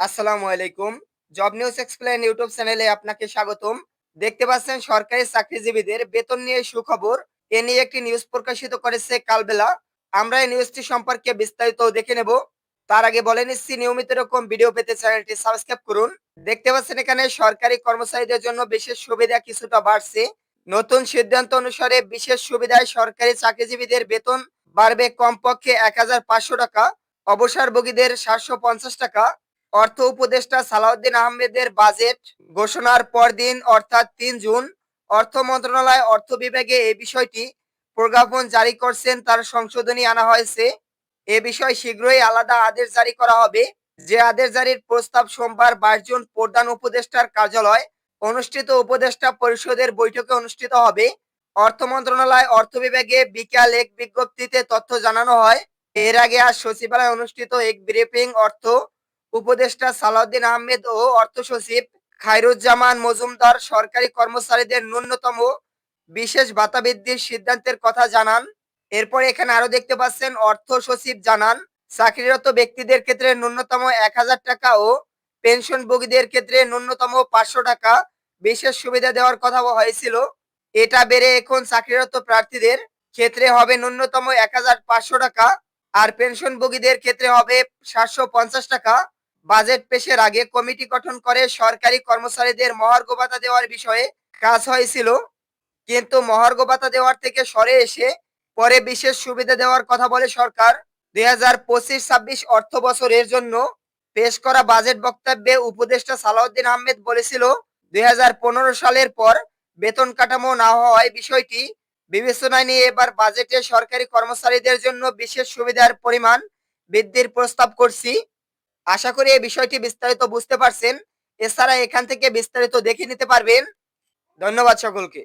আসসালামু আলাইকুম। Job news explain YouTube চ্যানেলে আপনাকে স্বাগতম। দেখতে পাচ্ছেন সরকারি চাকরিজীবীদের বেতন নিয়ে সুখবর। এ নিয়ে একটি নিউজ প্রকাশিত করেছে কালবেলা। আমরা এই নিউজটি সম্পর্কে বিস্তারিত দেখে নেব। তার আগে বলে নিচ্ছি, নিয়মিত এরকম ভিডিও পেতে চ্যানেলটি সাবস্ক্রাইব করুন। দেখতে পাচ্ছেন এখানে সরকারি কর্মচারীদের জন্য বিশেষ সুবিধা কিছুটা বাড়ছে। নতুন সিদ্ধান্ত অনুসারে বিশেষ সুবিধায় সরকারি চাকরিজীবীদের বেতন বাড়বে কমপক্ষে এক হাজার পাঁচশো টাকা। অবসরভোগীদের সাতশো পঞ্চাশ টাকা। অর্থ উপদেষ্টা সালাউদ্দিন আহমেদের বাজেট ঘোষণার পরদিন অর্থাৎ তিন জুন, অর্থ মন্ত্রণালয় অর্থ বিভাগে এই বিষয়টি প্রজ্ঞাপন জারি করছেন, তার সংশোধনী আনা হয়েছে। এ বিষয়ে শীঘ্রই আলাদা আদেশ জারি করা হবে। যে আদেশ জারির প্রস্তাব সোমবার বাইশ জুন প্রধান উপদেষ্টার কার্যালয় অনুষ্ঠিত উপদেষ্টা পরিষদের বৈঠকে অনুষ্ঠিত হবে। অর্থ মন্ত্রণালয় অর্থ বিভাগে বিকাল এক বিজ্ঞপ্তিতে তথ্য জানানো হয়। এর আগে আজ সচিবালয়ে অনুষ্ঠিত এক ব্রিফিং অর্থ উপদেষ্টা সালাউদ্দিন আহমেদ ও অর্থ সচিব খায়রুজ্জামান মজুমদার সরকারি কর্মচারীদের ন্যূনতম বিশেষ ভাতা বৃদ্ধির সিদ্ধান্তের কথা জানান। এরপর এখানে আরও দেখতে পাচ্ছেন, অর্থ সচিব জানান, চাকরিরত ব্যক্তিদের ক্ষেত্রে ন্যূনতম এক হাজার টাকা ও পেনশনভোগীদের ক্ষেত্রে ন্যূনতম পাঁচশো টাকা বিশেষ সুবিধা দেওয়ার কথা হয়েছিল। এটা বেড়ে এখন চাকরিরত প্রার্থীদের ক্ষেত্রে হবে ন্যূনতম এক হাজার পাঁচশো টাকা আর পেনশনভোগীদের ক্ষেত্রে হবে সাতশো পঞ্চাশ টাকা। বাজেট পেশের আগে কমিটি গঠন করে সরকারি কর্মচারীদের মহার্ঘ ভাতা দেওয়ার বিষয়ে কাজ হয়েছিল। কিন্তু মহার্ঘ ভাতা দেওয়ার থেকে সরে এসে পরে বিশেষ সুবিধা দেওয়ার কথা বলে সরকার দুই হাজার পঁচিশ ছাব্বিশ অর্থ বছরের জন্য পেশ করা বাজেট বক্তব্যে উপদেষ্টা সালাউদ্দিন আহমেদ বলেছিল, দুই হাজার পনেরো সালের পর বেতন কাঠামো না হওয়ায় বিষয়টি বিবেচনায় নিয়ে এবার বাজেটে সরকারি কর্মচারীদের জন্য বিশেষ সুবিধার পরিমাণ বৃদ্ধির প্রস্তাব করছি। আশা করি এই বিষয়টি বিস্তারিত বুঝতে পারছেন। এছাড়া এখান থেকে বিস্তারিত দেখে নিতে পারবেন। ধন্যবাদ সকলকে।